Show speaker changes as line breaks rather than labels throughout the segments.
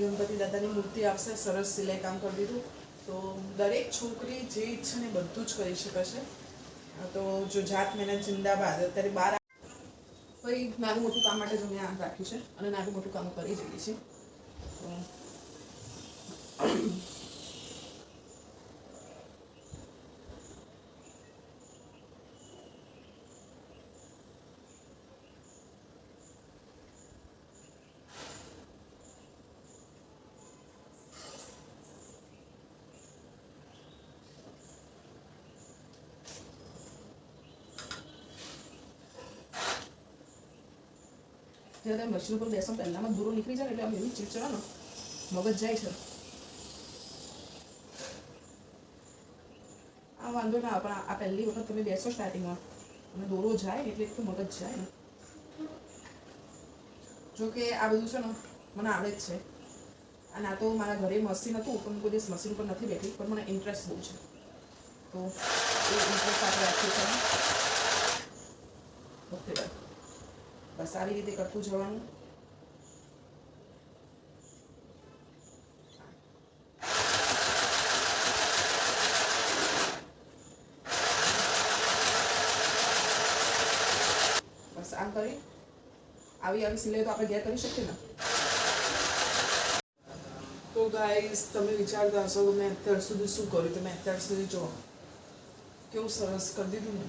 ગણપતિ દાદાની મૂર્તિ આવશે સરસ સિલાઈ કામ કરી દીધું. તો દરેક છોકરી જે ઈચ્છે ને બધું જ કરી શકે છે. તો જો જાત મહેનત જિંદાબાદ, અત્યારે બાર કોઈ નાનું મોટું કામ માટે જ અમે આ રાખ્યું છે અને નાનું મોટું કામ કરી જઈએ છીએ. તો જ્યારે તમે મશીન ઉપર બેસો પહેલાંમાં દૂરો નીકળી જાય એટલે આમ એવી ચીડચડાનો મગજ જાય છે. આ વાંધો ના પણ આ પહેલી વખત તમે બેસો સ્ટાર્ટિંગમાં અને દોરો જાય એટલે એટલું મગજ જાય ને. જો આ બધું છે ને મને આવડે જ છે. અને આ તો મારા ઘરે મશીન હતું, પણ કોઈ દિવસ મશીન ઉપર નથી બેઠી, પણ મને ઇન્ટરેસ્ટ બહુ છે. તો એ ઇન્ટરેસ્ટ આપણે રાખ્યું છે. ઓકે બસ આવી રીતે કરતું જવાનું બસ આમ કરી. આવી આવી સિલાઈ તો આપણે ઘેર કરી શકીએ ને? તો ગાઈસ તમે વિચારતા હશો કે મેં અત્યાર સુધી શું કર્યું? તો મેં અત્યાર સુધી જો, કેવું સરસ કરી દીધું ને.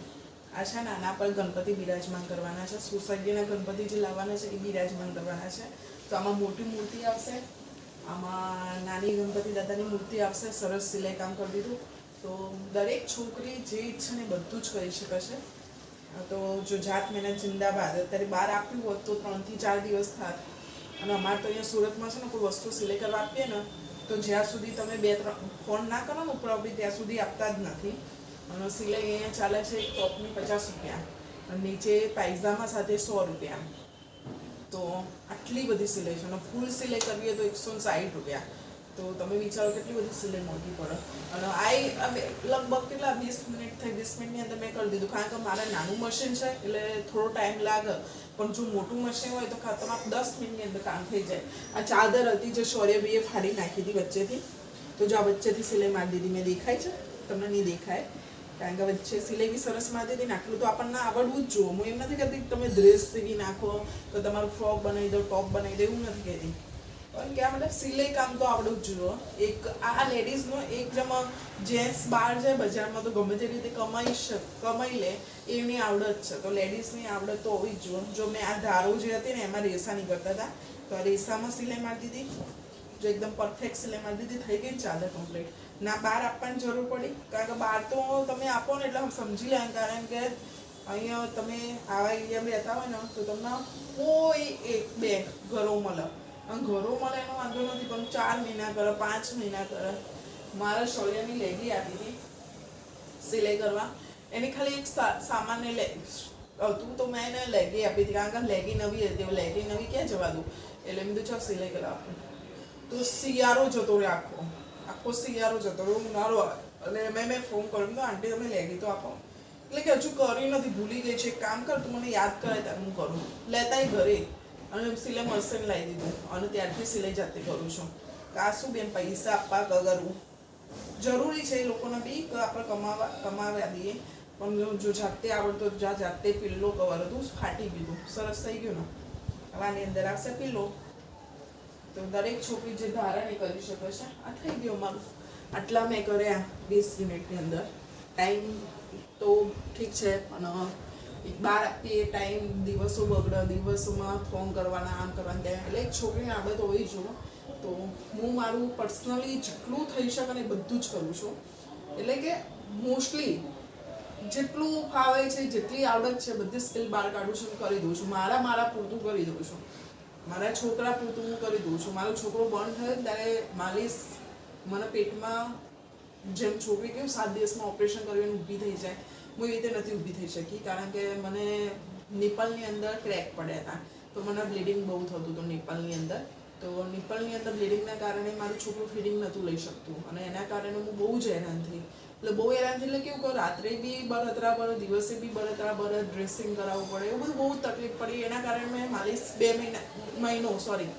છે નાના પર ગણપતિ બિરાજમાન કરવાના છે. સોસાયટીના ગણપતિ જે લાવવાના છે એ બિરાજમાન કરવાના છે. તો આમાં મોટી મૂર્તિ આવશે. આમાં નાની ગણપતિ દાદાની મૂર્તિ આવશે. સરસ સિલાઈ કામ કરી દીધું. તો દરેક છોકરી જે ઈચ્છે ને બધું જ કરી શકે છે. તો જો જાત મહેનત જિંદાબાદ. અત્યારે બહાર આપ્યું હોત તો ત્રણથી ચાર દિવસ થાત. અને અમારે તો અહીંયા સુરતમાં છે ને કોઈ વસ્તુ સિલાઈ કરવા આપીએ ને, તો જ્યાં સુધી તમે બે ત્રણ ફોન ના કરો ને ઉપર ત્યાં સુધી આપતા જ નથી. અને સિલાઈ અહીંયા ચાલે છે એક ટોપની પચાસ રૂપિયા અને નીચે પાયજામા સાથે સો રૂપિયા. તો આટલી બધી સિલાઈ છે અને ફૂલ સિલાઈ કરવી હોય તો એકસો સાઠ રૂપિયા. તો તમે વિચારો કેટલી બધી સિલાઈ મોટી પડે. અને આ લગભગ કેટલા વીસ મિનિટ થઈ, વીસ મિનિટની અંદર મેં કરી દીધું. કારણ કે મારે નાનું મશીન છે એટલે થોડો ટાઈમ લાગે. પણ જો મોટું મશીન હોય તો ખા- તમારે દસ મિનિટની અંદર કામ થઈ જાય. આ ચાદર હતી જે શૌર્યભાઈએ ફાડી નાખી હતી વચ્ચેથી. તો જો આ વચ્ચેથી સિલાઈ મારી દીધી. મેં દેખાય છે? તમને નહીં દેખાય. કારણ કે વચ્ચે સિલાઈ સરસ મારી હતી ને તો આપણને આવડવું જ જોઈએ. હું એમ નથી કહેતી તમે ડ્રેસ સીવી નાખો તો તમારું ફ્રોક બનાવી દો ટોપ બનાવી દો, એવું નથી કહેતી. પણ કે આ મતલબ સિલાઈ કામ તો આવડવું જ જોઈએ. એક આ લેડીઝનો એક જેમ જેન્ટ્સ બહાર જાય બજારમાં તો ગમે તે રીતે કમાઈ શક કમાઈ લે, એની આવડત છે. તો લેડીઝની આવડત તો હોવી જ જોઈએ. જો મેં આ ધારો જે હતી ને એમાં રેસા નીકળતા હતા, તો રેસામાં સિલાઈ મારી દીધી જો એકદમ પરફેક્ટ સિલાઈ મારી દીધી થઈ ગઈ ચાલે કમ્પ્લીટ ના, બહાર આપવાની જરૂર પડી. કારણ કે બહાર તો તમે આપો ને, એટલે સમજી લે કારણ કે અહીંયા તમે આવા એરિયામાં રહેતા હોય ને, તો તમને કોઈ એક, બે ઘરો મળે. અને ઘરો મળે એનો વાંધો નથી, પણ ચાર મહિના કરે, પાંચ મહિના કરે. મારા શૌર્યની લેગી આપી હતી સિલાઈ કરવા. એની ખાલી એક સામાન્ય લે હતું તો મેં એને લેગી આપી હતી, કારણ કે લેગી નવી હતી લેગી નવી ક્યાં જવા દઉં? એટલે મેં તો ચાલ સિલાઈ કરવા. તો શિયાળો જતો રહે આખો. આખો શિયાળો જતો રહ્યો ઉનાળો આવે એટલે મેં મેં ફોન કર્યો. કે આંટી, તમે લેગી તો આપો. એટલે કે હજુ કરી નથી, ભૂલી ગઈ છે. કામ કર, તું મને યાદ કરે ત્યારે હું કરું. લેતાય ઘરે. અને સિલાઈ મશીન લાવી દીધું. અને ત્યારથી સિલાઈ જાતે કરું છું. આ શું બેન, પૈસા આપવા કગરવું જરૂરી છે એ લોકોને બી આપણે કમાવા કમાવ્યા દઈએ. પણ જો- જાતે આવડતો, જા જાતે પિલ્લો કવર હતું, ફાટી ગયું સરસ થઈ ગયું ને? આની અંદર આવશે પિલ્લો તો દરેક છોકરી જે ધારણ એ કરી શકે છે. આ થઈ ગયો મારું. આટલા મેં કર્યા વીસ મિનિટની અંદર. ટાઈમ તો ઠીક છે, પણ એક આપીએ ટાઈમ દિવસો બગડે, દિવસોમાં ફોન કરવાના, આમ કરવાના ત્યાં એટલે એક છોકરીને આદત હોવી જોઈએ તો હું મારું પર્સનલી જેટલું થઈ શકે ને એ બધું જ કરું છું. એટલે કે મોસ્ટલી જેટલું ફાવે છે, જેટલી આવડત છે, બધી સ્કિલ બહાર કાઢું છું કરી દઉં છું. મારા મારા પૂરતું કરી દઉં છું. મારા છોકરા પૂરતું હું કરી દઉં છું. મારો છોકરો બંધ થયો ત્યારે માલિશ મને પેટમાં જેમ છોકરી કેવું સાત દિવસમાં ઓપરેશન કરીને ઊભી થઈ જાય. હું એવી રીતે નથી ઊભી થઈ શકી કારણ કે મને નિપલની અંદર ક્રેક પડ્યા હતા. તો મને બ્લીડિંગ બહુ થતું હતું નિપલની અંદર. તો નિપલની અંદર બ્લીડિંગના કારણે મારું છોકરું ફીડિંગ નહોતું લઈ શકતું. અને એના કારણે હું બહુ જ હેરાન થઈ. એટલે બહુ હેરાન એટલે કેવું કે રાત્રે બી બળતરા બળે, દિવસે બી બળતરા બળે ડ્રેસિંગ કરાવવું પડે, એવું બધું બહુ તકલીફ પડી. એના કારણે મેં માલિશ બે મહિના, મહિનો સોરી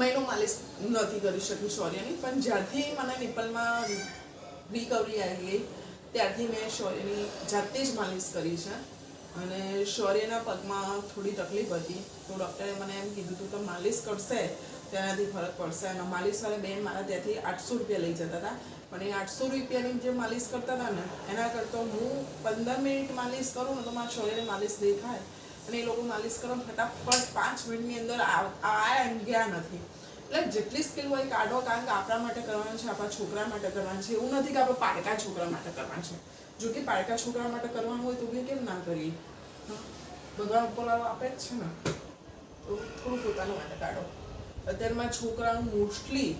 મહિનો માલિશ નથી કરી શકી શૌર્યની પણ જ્યારથી મને નિપલમાં રિકવરી આવી ગઈ, ત્યારથી મેં શૌર્યની જાતે જ માલિશ કરી છે. અને શૌર્યના પગમાં થોડી તકલીફ હતી. તો ડૉક્ટરે મને એમ કીધું હતું કે માલિશ કરશે તેનાથી ફરક પડશે. અને માલિશવાળા બેન મારા ત્યાંથી આઠસો રૂપિયા લઈ જતા હતા. પણ એ આઠસો રૂપિયાની જે માલિશ કરતા હતા ને, એના કરતાં હું પંદર મિનિટ માલિશ કરું ને તો મારા શૌર્યને માલિશ દેખાય. અને એ લોકો માલિશ કરવા ફટાફટ પાંચ મિનિટની અંદર આ- ગયા નથી. એટલે જેટલી સ્કિલ હોય, કાઢો કારણ કે આપણા માટે કરવાનું છે, આપણા છોકરા માટે કરવાનું છે. એવું નથી કે આપણે પાડકા છોકરા માટે કરવાનું છે. જો કે પાડકા છોકરા માટે કરવાનું હોય તો બી કેમ ના કરીએ? ભગવાન ઉપરવાળો આપે જ છે ને. તો થોડું પોતાનું માટે કાઢો. અત્યારમાં છોકરાનું મોસ્ટલી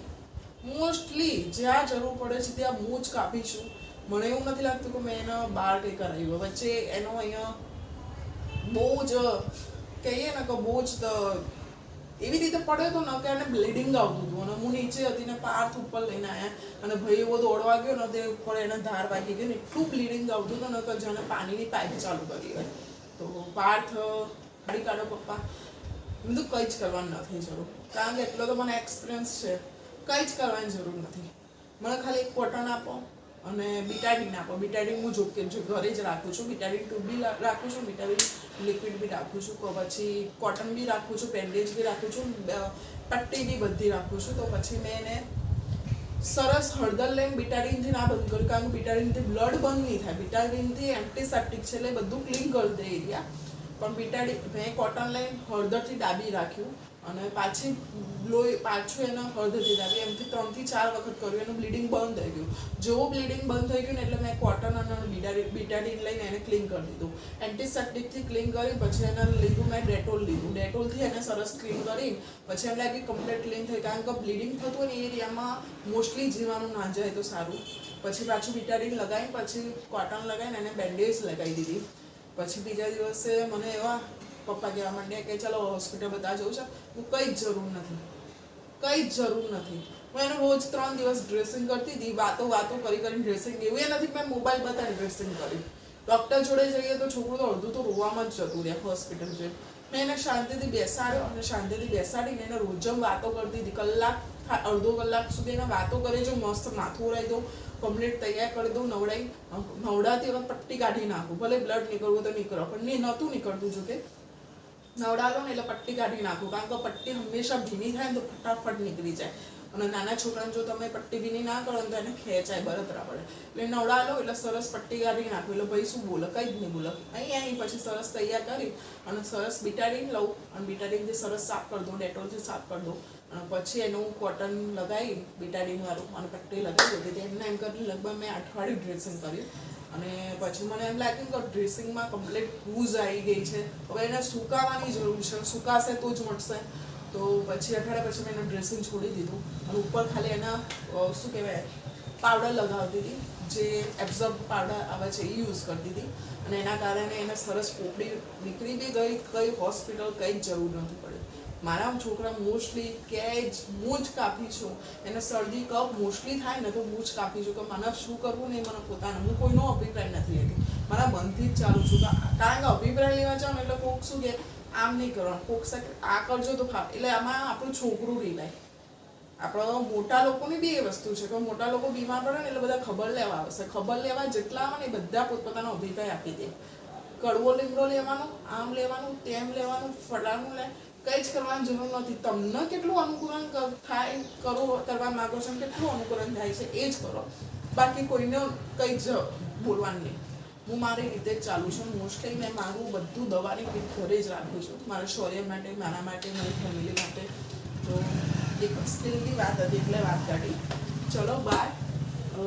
મોસ્ટલી જ્યાં જરૂર પડે છે ત્યાં હું જ કાપીશું મને એવું નથી લાગતું કે મેં એનો બાર કંઈ કરાવ્યું વચ્ચે એનો અહીંયા બહુ જ, કહીએ ને કે બહુ જ એવી રીતે પડ્યો તો ન કે એને બ્લીડિંગ આવતું હતું. અને હું નીચે હતી ને પાર્થ ઉપર લઈને આવ્યા અને ભાઈ એવો દોડવા ગયો ને તે ઉપર એને ધાર વાગી ગયો ને એટલું બ્લીડિંગ આવતું હતું ને કે જેને પાણીની પાઇપ ચાલુ કરી હોય. તો પાર્થ, ગાડી કાઢો પપ્પા. મેં કીધું કંઈ જ કરવાની નથી જરૂર. કારણ કે એટલો તો મને એક્સપિરિયન્સ છે. કંઈ જ કરવાની જરૂર નથી. મને ખાલી એક કોટન આપો અને બીટાડીન આપો. બીટાડીન હું જોકે જો ઘરે જ રાખું છું. બીટાડીન ટ્યુબ બી રાખું છું. બીટાડીન લિક્વિડ બી રાખું છું. તો પછી કોટન બી રાખું છું. પેન્ડેજ બી રાખું છું. પટ્ટી બી બધી રાખું છું. તો પછી મેં એને સરસ હળદર લઈને બીટાડીનથી ના બંધ કર્યું. કારણ કે બીટાડીનથી બ્લડ બંધ નહીં થાય. બીટાડીનથી એન્ટીસેપ્ટિક છે એટલે બધું ક્લીન કરી દે એરિયા. પણ બીટાડી મેં કોટન લઈને હળદરથી ડાબી રાખ્યું અને પાછી લોહી પાછું એને હળદરથી દાબી, એમથી ત્રણથી ચાર વખત કર્યું, એનું બ્લીડિંગ બંધ થઈ ગયું. જેવું બ્લીડિંગ બંધ થઈ ગયું ને એટલે મેં કોટન અને બીટાડીન બિટાડીન લઈને એને ક્લીન કરી દીધું. એન્ટીસેપ્ટિકથી ક્લીન કરી, પછી એને લીધું મેં ડેટોલ લીધું. ડેટોલથી એને સરસ ક્લીન કરી પછી એમ લાગ્યું કમ્પ્લીટ ક્લીન થઈ, કારણ કે બ્લીડિંગ થતું ને એ એરિયામાં મોસ્ટલી જીવાનું ના જાય તો સારું. પછી પાછું બીટાડીન લગાવી પછી કોટન લગાવીને એને બેન્ડેજ લગાવી દીધી. પછી બીજા દિવસે મને એવા પપ્પા કહેવા માંડ્યા કે, ચાલો હોસ્પિટલ બધા જવું છે. હું કંઈ જ જરૂર નથી. કંઈ જ જરૂર નથી. હું એને રોજ ત્રણ દિવસ ડ્રેસિંગ કરતી હતી, વાતો વાતો કરી કરીને ડ્રેસિંગ એવું એ નથી મેં મોબાઈલ બતાવી ડ્રેસિંગ કર્યું. ડૉક્ટર જોડે જઈએ તો છોકરું તો અડધું તો રોવામાં જ જતું રહે હોસ્પિટલ છે. મેં એને શાંતિથી બેસાડ્યો અને શાંતિથી બેસાડીને એને રોજ વાતો કરતી હતી. કલાક, અડધો કલાક સુધી એને વાતો કરી જો મસ્ત માથું રહી દઉં કમ્પ્લીટ તૈયાર કરી દઉં, નવડાઈ, નવડાતી વખત પટ્ટી કાઢી નાખું. ભલે બ્લડ નીકળવું તો નીકળો, પણ નહીં, નહોતું નીકળતું જો કે નવડાવો ને એટલે પટ્ટી કાઢી નાખું, કારણ કે પટ્ટી હંમેશા ભીની થાય ને તો ફટાફટ નીકળી જાય. અને નાના છોકરાને જો તમે પટ્ટી ભીની ના કરો ને તો એને ખેંચાય બળતરા પડે. એટલે નવડાવો એટલે સરસ પટ્ટી કાઢી નાખું. એટલે ભાઈ શું બોલે? કંઈ જ નહીં બોલે. અહીં અહીં પછી સરસ તૈયાર કરી અને સરસ બીટાડીન લઉં. અને બીટાડીનથી સરસ સાફ કરી દઉં ડેટોલથી સાફ કરી દઉં પછી એનું કોટન લગાવી બીટાડીન વાળું અને પટ્ટી લગાવી દીધી એમને એમ કરીને લગભગ મેં અઠવાડિયું ડ્રેસિંગ કર્યું. અને પછી મને એમ લાગ્યું કે ડ્રેસિંગમાં કમ્પ્લીટ ભૂજ આવી ગઈ છે. હવે એને સુકાવાની જરૂર છે. સુકાશે તો જ મટશે તો પછી અઠવાડિયા પછી મેં એનું ડ્રેસિંગ છોડી દીધું. અને ઉપર ખાલી એના શું કહેવાય પાવડર લગાવતી હતી, જે એબ્ઝોર્બ પાવડર આવે છે, એ યુઝ કરતી હતી. અને એના કારણે એને સરસ પોપડી નીકળી બી ગઈ, કઈ હોસ્પિટલ, કંઈ જ જરૂર નથી પડી. મારા છોકરા મોસ્ટલી કે જ કાપી છું. એને શરદી, કફ મોસ્ટલી થાય ને તો હું કાપી છું. કે મને શું કરવું ને મને પોતાનો, હું કોઈનો અભિપ્રાય નથી લેતી. મારા મનથી જ ચાલુ છું. કારણ કે અભિપ્રાય લેવા જાઉં એટલે કોક શું કે, આમ નહીં કરવાનું. કોક આ કરજો તો એટલે આમાં આપણું છોકરું રીલાય. આપણો મોટા લોકોની બી એ વસ્તુ છે કે મોટા લોકો બીમાર પડે ને એટલે બધા ખબર લેવા આવશે ખબર લેવા જેટલા આવે ને બધા પોતપોતાનો અભિપ્રાય આપી દે. કડવો લીમડો લેવાનો, આમ લેવાનું, તેમ લેવાનું, ફલાણું લે, કંઈ જ કરવાની જરૂર નથી. તમને કેટલું અનુકૂલન થાય, કરો, કરવા માગો છો કેટલું અનુકૂલન થાય છે એ જ કરો. બાકી કોઈને કંઈ જ બોલવાનું નહીં. હું મારી રીતે જ ચાલુ છું. મોસ્ટલી મેં મારું બધું દવાની કીટ ઘરે જ રાખું છું. મારા શૌર્ય માટે, મારા માટે, મારી ફેમિલી માટે. તો એક સ્કિલની વાત હતી એટલે વાત કાઢી. ચલો બાય